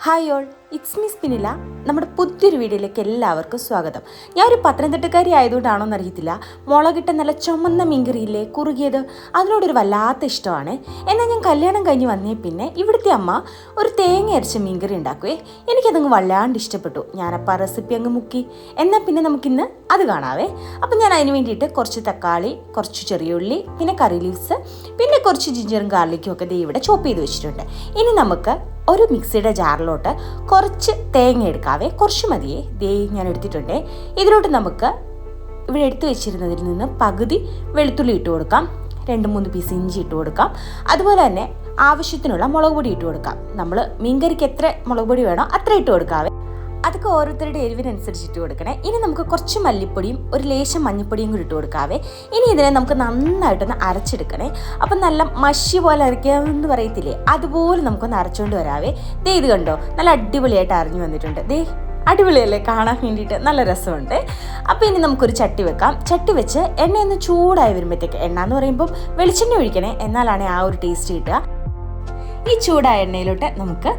Hi all it's me Spinila നമ്മുടെ പുതിയൊരു വീഡിയോയിലേക്ക് എല്ലാവർക്കും സ്വാഗതം. ഞാൻ ഒരു പത്തനംതിട്ടക്കാരി ആയതുകൊണ്ടാണോ എന്നറിയത്തില്ല. മുളകിട്ട നല്ല ചുമന്ന മീൻകറിയില്ലേ? കുറുകിയത്? അതിനോടൊരു വല്ലാത്ത ഇഷ്ടമാണ്. എന്നാൽ ഞാൻ കല്യാണം കഴിഞ്ഞ് വന്നേ പിന്നെ ഇവിടുത്തെ അമ്മ ഒരു തേങ്ങ അരച്ച മീൻകറി ഉണ്ടാക്കുവേ. എനിക്കതങ്ങ് വല്ലാണ്ട് ഇഷ്ടപ്പെട്ടു. ഞാനപ്പോൾ റെസിപ്പി അങ്ങ് മുക്കി. എന്നാൽ പിന്നെ നമുക്കിന്ന് അത് കാണാവേ. അപ്പം ഞാൻ അതിന് വേണ്ടിയിട്ട് കുറച്ച് തക്കാളി കുറച്ച് ചെറിയ ഉള്ളി പിന്നെ കറി ലീവ്സ് പിന്നെ കുറച്ച് ജിഞ്ചറും ഗാർലിക്കും ഒക്കെ ദേ ഇവിടെ ചോപ്പ് ചെയ്ത് വെച്ചിട്ടുണ്ട്. ഇനി നമുക്ക് ഒരു മിക്സിയുടെ ജാറിലോട്ട് കുറച്ച് തേങ്ങ എടുക്കാവേ കുറച്ച് മതിയേ. ദേ ഞാൻ എടുത്തിട്ടുണ്ട്. ഇതിലോട്ട് നമുക്ക് ഇവിടെ എടുത്തു വെച്ചിരുന്നതിൽ നിന്ന് പകുതി വെളുത്തുള്ളി ഇട്ട് കൊടുക്കാം. രണ്ട് മൂന്ന് പീസ് ഇഞ്ചി ഇട്ട് കൊടുക്കാം. അതുപോലെ തന്നെ ആവശ്യത്തിനുള്ള മുളക് പൊടി ഇട്ട് കൊടുക്കാം. നമ്മൾ മീൻകറിക്ക് എത്ര മുളക് പൊടി വേണോ അത്ര ഇട്ട് കൊടുക്കാവേ. അതൊക്കെ ഓരോരുത്തരുടെ എരിവിനനുസരിച്ച് ഇട്ട് കൊടുക്കണേ. ഇനി നമുക്ക് കുറച്ച് മല്ലിപ്പൊടിയും ഒരു ലേശം മഞ്ഞൾപ്പൊടിയും കൂടി ഇട്ട് കൊടുക്കാവേ. ഇനി ഇതിനെ നമുക്ക് നന്നായിട്ടൊന്ന് അരച്ചെടുക്കണേ. അപ്പം നല്ല മഷി പോലെ അരയ്ക്കാമെന്ന് പറയത്തില്ലേ? അതുപോലെ നമുക്കൊന്ന് അരച്ചുകൊണ്ട് വരാവേ. ദേ ഇത് കണ്ടോ? നല്ല അടിപൊളിയായിട്ട് അറിഞ്ഞു വന്നിട്ടുണ്ട്. ദേ അടിപൊളിയല്ലേ? കാണാൻ വേണ്ടിയിട്ട് നല്ല രസമുണ്ട്. അപ്പോൾ ഇനി നമുക്കൊരു ചട്ടി വെക്കാം. ചട്ടി വെച്ച് എണ്ണയൊന്ന് ചൂടായി വരുമ്പോഴത്തേക്ക് എണ്ണ എന്ന് പറയുമ്പോൾ വെളിച്ചെണ്ണ ഒഴിക്കണേ. എന്നാലാണ് ആ ഒരു ടേസ്റ്റ് കിട്ടുക. ഈ ചൂടായ എണ്ണയിലോട്ട് നമുക്ക്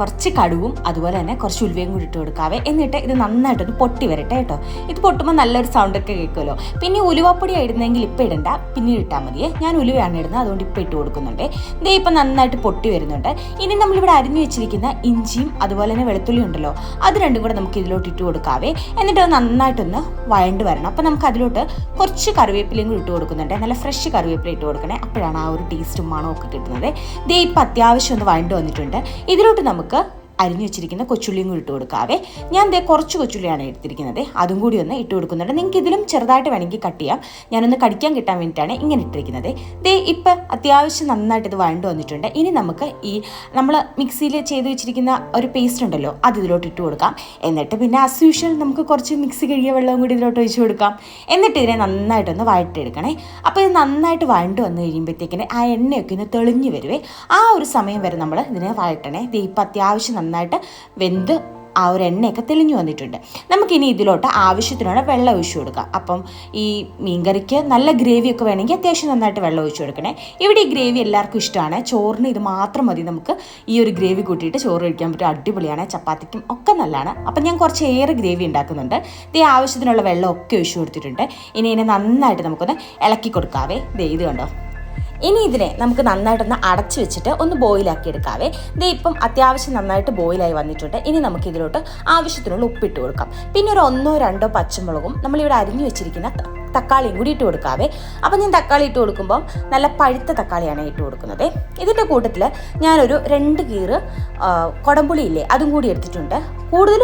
കുറച്ച് കടുവും അതുപോലെ തന്നെ കുറച്ച് ഉലുവയും കൂടി ഇട്ട് കൊടുക്കാവേ. എന്നിട്ട് ഇത് നന്നായിട്ടൊന്ന് പൊട്ടി വരട്ടെ കേട്ടോ. ഇത് പൊട്ടുമ്പോൾ നല്ലൊരു സൗണ്ടൊക്കെ കേൾക്കുമല്ലോ. പിന്നെ ഉലുവപ്പൊടി ആയിരുന്നെങ്കിൽ ഇപ്പം ഇടണ്ട പിന്നീട് ഇട്ടാൽ മതിയേ. ഞാൻ ഉലുവയാണ് ഇടുന്നത് അതുകൊണ്ട് ഇപ്പം ഇട്ട് കൊടുക്കുന്നുണ്ട്. ഇതേ ഇപ്പം നന്നായിട്ട് പൊട്ടി വരുന്നുണ്ട്. ഇനി നമ്മളിവിടെ അരിഞ്ഞു വെച്ചിരിക്കുന്ന ഇഞ്ചിയും അതുപോലെ തന്നെ വെളുത്തുള്ളി ഉണ്ടല്ലോ അത് രണ്ടും കൂടെ നമുക്ക് ഇതിലോട്ട് ഇട്ട് കൊടുക്കാവേ. എന്നിട്ട് അത് നന്നായിട്ടൊന്ന് വഴണ്ട് വരണം. അപ്പം നമുക്ക് അതിലോട്ട് കുറച്ച് കറിവേപ്പിലയും കൂടി ഇട്ട് കൊടുക്കുന്നുണ്ട്. നല്ല ഫ്രഷ് കറിവേപ്പില ഇട്ട് കൊടുക്കണേ. അപ്പോഴാണ് ആ ഒരു ടേസ്റ്റും മണവും ഒക്കെ കിട്ടുന്നത്. ദേ ഇപ്പം അത്യാവശ്യം ഒന്ന് വഴണ്ട് വന്നിട്ടുണ്ട്. ഇതിലോട്ട് നമുക്ക് 않을까? അരിഞ്ഞു വെച്ചിരിക്കുന്ന കൊച്ചുള്ളിയും കൂടി ഇട്ട് കൊടുക്കാവേ. ഞാൻ ദേ കുറച്ച് കൊച്ചുള്ളിയാണ് എടുത്തിരിക്കുന്നത്. അതും കൂടി ഒന്ന് ഇട്ട് കൊടുക്കുന്നുണ്ട്. നിങ്ങൾക്ക് ഇതിലും ചെറുതായിട്ട് വേണമെങ്കിൽ കട്ട് ചെയ്യാം. ഞാനൊന്ന് കടിക്കാൻ കിട്ടാൻ വേണ്ടിയിട്ടാണ് ഇങ്ങനെ ഇട്ടിരിക്കുന്നത്. ദേ ഇപ്പം അത്യാവശ്യം നന്നായിട്ട് ഇത് വഴണ്ട് വന്നിട്ടുണ്ട്. ഇനി നമുക്ക് ഈ നമ്മൾ മിക്സിയിൽ ചെയ്ത് വെച്ചിരിക്കുന്ന ഒരു പേസ്റ്റ് ഉണ്ടല്ലോ അത് ഇതിലോട്ട് ഇട്ട് കൊടുക്കാം. എന്നിട്ട് പിന്നെ ആസ് യൂഷ്വൽ നമുക്ക് കുറച്ച് മിക്സി കഴുകിയ വെള്ളവും കൂടി ഇതിലോട്ട് ഒഴിച്ച് കൊടുക്കാം. എന്നിട്ട് ഇതിനെ നന്നായിട്ടൊന്ന് വഴട്ടെടുക്കണേ. അപ്പോൾ ഇത് നന്നായിട്ട് വഴണ്ട് വന്നു കഴിയുമ്പോഴത്തേക്കിന് ആ എണ്ണയൊക്കെ ഒന്ന് തെളിഞ്ഞ് വരുവേ. ആ ഒരു സമയം വരെ നമ്മൾ ഇതിനെ വഴട്ടണേ. ദേ ഇപ്പം അത്യാവശ്യം നന്നായിട്ട് വെന്ത് ആ ഒരു എണ്ണയൊക്കെ തെളിഞ്ഞു വന്നിട്ടുണ്ട്. നമുക്കിനി ഇതിലോട്ട് ആവശ്യത്തിനുള്ള വെള്ളം ഒഴിച്ചു കൊടുക്കാം. അപ്പം ഈ മീൻകറിക്ക് നല്ല ഗ്രേവിയൊക്കെ വേണമെങ്കിൽ അത്യാവശ്യം നന്നായിട്ട് വെള്ളം ഒഴിച്ചു കൊടുക്കണേ. ഇവിടെ ഈ ഗ്രേവി എല്ലാവർക്കും ഇഷ്ടമാണ്. ചോറിന് ഇത് മാത്രം മതി. നമുക്ക് ഈ ഒരു ഗ്രേവി കൂട്ടിയിട്ട് ചോറ് കഴിക്കാൻ പറ്റും. അടിപൊളിയാണ്. ചപ്പാത്തിക്കും ഒക്കെ നല്ലതാണ്. അപ്പം ഞാൻ കുറച്ച് ഏറെ ഗ്രേവി ഉണ്ടാക്കുന്നുണ്ട്. ദേ ആവശ്യത്തിനുള്ള വെള്ളം ഒക്കെ ഒഴിച്ചു കൊടുത്തിട്ടുണ്ട്. ഇനി ഇതിനെ നന്നായിട്ട് നമുക്കൊന്ന് ഇളക്കി കൊടുക്കാവേ. ഇത് കണ്ടോ? ഇനി ഇതിനെ നമുക്ക് നന്നായിട്ടൊന്ന് അടച്ചു വെച്ചിട്ട് ഒന്ന് ബോയിലാക്കി എടുക്കാവേ. ഇത് ഇപ്പം അത്യാവശ്യം നന്നായിട്ട് ബോയിലായി വന്നിട്ടുണ്ട്. ഇനി നമുക്ക് ഇതിലോട്ട് ആവശ്യത്തിനുള്ള ഉപ്പിട്ട് കൊടുക്കാം. പിന്നെ ഒരു ഒന്നോ രണ്ടോ പച്ചമുളകും നമ്മളിവിടെ അരിഞ്ഞു വെച്ചിരിക്കുന്ന തക്കാളിയും കൂടി ഇട്ട് കൊടുക്കാവേ. അപ്പം ഞാൻ തക്കാളി ഇട്ട് കൊടുക്കുമ്പം നല്ല പഴുത്ത തക്കാളിയാണ് ഇട്ട് കൊടുക്കുന്നത്. ഇതിന്റെ കൂട്ടത്തിൽ ഞാനൊരു രണ്ട് കീറ് കുടംപുളി ഇല്ലേ അതും കൂടി എടുത്തിട്ടുണ്ട്. കൂടുതൽ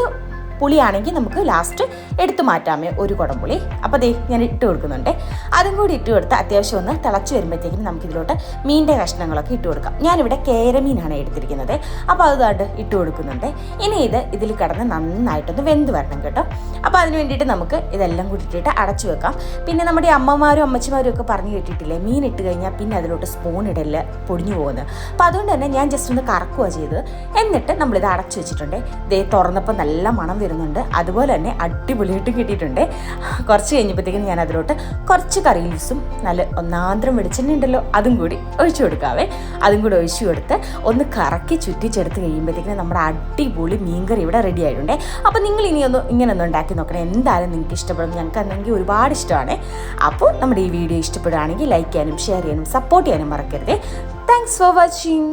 പുളിയാണെങ്കിൽ നമുക്ക് ലാസ്റ്റ് എടുത്തു മാറ്റാമേ ഒരു കുടം പുളി. അപ്പോൾ ദേ ഞാൻ ഇട്ട് കൊടുക്കുന്നുണ്ട്. അതും കൂടി ഇട്ട് കൊടുത്ത് അത്യാവശ്യം ഒന്ന് തിളച്ച് വരുമ്പോഴത്തേക്കും നമുക്ക് ഇതിലോട്ട് മീനിന്റെ കഷ്ണങ്ങളൊക്കെ ഇട്ട് കൊടുക്കാം. ഞാനിവിടെ കേരമീനാണ് എടുത്തിരിക്കുന്നത്. അപ്പോൾ അതുകൊണ്ട് ഇട്ട് കൊടുക്കുന്നുണ്ട്. ഇനി ഇത് ഇതിൽ കിടന്ന് നന്നായിട്ടൊന്ന് വെന്ത് വരണം കേട്ടോ. അപ്പോൾ അതിന് വേണ്ടിയിട്ട് നമുക്ക് ഇതെല്ലാം കൂടി ഇട്ടിട്ട് അടച്ചു വെക്കാം. പിന്നെ നമ്മുടെ അമ്മമാരും അമ്മച്ചിമാരും ഒക്കെ പറഞ്ഞു കേട്ടിട്ടില്ലേ മീൻ ഇട്ട് കഴിഞ്ഞാൽ പിന്നെ അതിലോട്ട് സ്പൂൺ ഇടൽ പൊടിഞ്ഞു പോകുന്നത് അപ്പോൾ അതുകൊണ്ട് തന്നെ ഞാൻ ജസ്റ്റ് ഒന്ന് കറക്കുക ചെയ്തത്. എന്നിട്ട് നമ്മളിത് അടച്ചു വെച്ചിട്ടുണ്ട്. ദേ തുറന്നപ്പോൾ നല്ല മണം വരുന്നുണ്ട്. അതുപോലെ തന്നെ അടിപൊളിയായിട്ട് കിട്ടിയിട്ടുണ്ട്. കുറച്ച് കഴിഞ്ഞപ്പോഴത്തേക്കും ഞാൻ അതിലോട്ട് കുറച്ച് കറി ലീവ്സും നല്ല ഒന്നാന്തരം വെളിച്ചെണ്ണ ഉണ്ടല്ലോ അതും കൂടി ഒഴിച്ചു കൊടുക്കാവേ. അതും കൂടി ഒഴിച്ചു കൊടുത്ത് ഒന്ന് കറക്കി ചുറ്റിച്ചെടുത്ത് കഴിയുമ്പോഴത്തേക്കും നമ്മുടെ അടിപൊളി മീൻകറി ഇവിടെ റെഡി ആയിട്ടുണ്ട്. അപ്പോൾ നിങ്ങൾ ഇനി ഒന്ന് ഇങ്ങനെ ഒന്ന് ഉണ്ടാക്കി നോക്കണം. എന്തായാലും നിങ്ങൾക്ക് ഇഷ്ടപ്പെടും. ഞങ്ങൾക്ക് അന്നെങ്കിൽ ഒരുപാട് ഇഷ്ടമാണ്. അപ്പോൾ നമ്മുടെ ഈ വീഡിയോ ഇഷ്ടപ്പെടുകയാണെങ്കിൽ ലൈക്ക് ചെയ്യാനും ഷെയർ ചെയ്യാനും സപ്പോർട്ട് ചെയ്യാനും മറക്കരുത്. Thanks for watching